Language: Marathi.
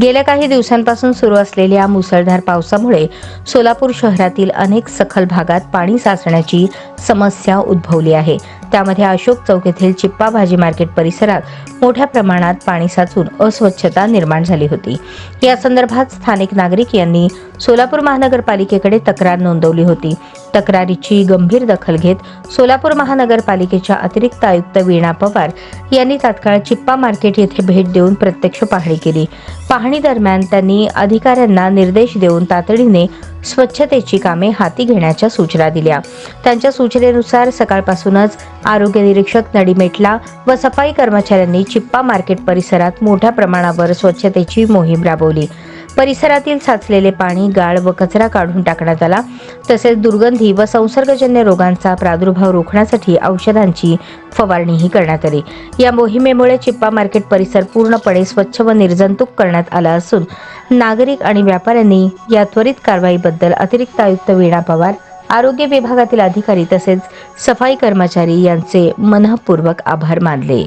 गेल्या काही दिवसांपासून सुरू असलेल्या मुसळधार पावसामुळे सोलापूर शहरातील अनेक सखल भागात पाणी साचण्याची समस्या उद्भवली आहे. त्यामध्ये अशोक चौक येथील चिप्पा भाजी मार्केट परिसरात मोठ्या प्रमाणात पाणी साचून अस्वच्छता निर्माण झाली होती. या संदर्भात स्थानिक नागरिक यांनी सोलापूर महानगरपालिकेकडे तक्रार नोंदवली होती. तक्रारीची गंभीर दखल घेत सोलापूर महानगरपालिकेच्या अतिरिक्त आयुक्त वीणा पवार यांनी तात्काळ चिप्पा मार्केट येथे भेट देऊन प्रत्यक्ष पाहणी केली. पाहणी दरम्यान त्यांनी अधिकाऱ्यांना निर्देश देऊन तातडीने स्वच्छतेची कामे हाती घेण्याच्या सूचना दिल्या. त्यांच्या सूचनेनुसार सकाळपासूनच आरोग्य निरीक्षक नडीमेटला व सफाई कर्मचाऱ्यांनी चिप्पा मार्केट परिसरात मोठ्या प्रमाणावर स्वच्छतेची मोहीम राबवली. परिसरातील साचलेले पाणी गाळ व कचरा काढून टाकण्यात आला. तसेच दुर्गंधी व संसर्गजन्य रोगांचा प्रादुर्भाव रोखण्यासाठी औषधांची फवारणीही करण्यात आली. या मोहिमेमुळे चिप्पा मार्केट परिसर पूर्णपणे स्वच्छ व निर्जंतुक करण्यात आला असून नागरिक आणि व्यापाऱ्यांनी या त्वरित कारवाईबद्दल अतिरिक्त आयुक्त वीणा पवार आरोग्य विभागातील अधिकारी तसेच सफाई कर्मचारी यांचे मनःपूर्वक आभार मानले.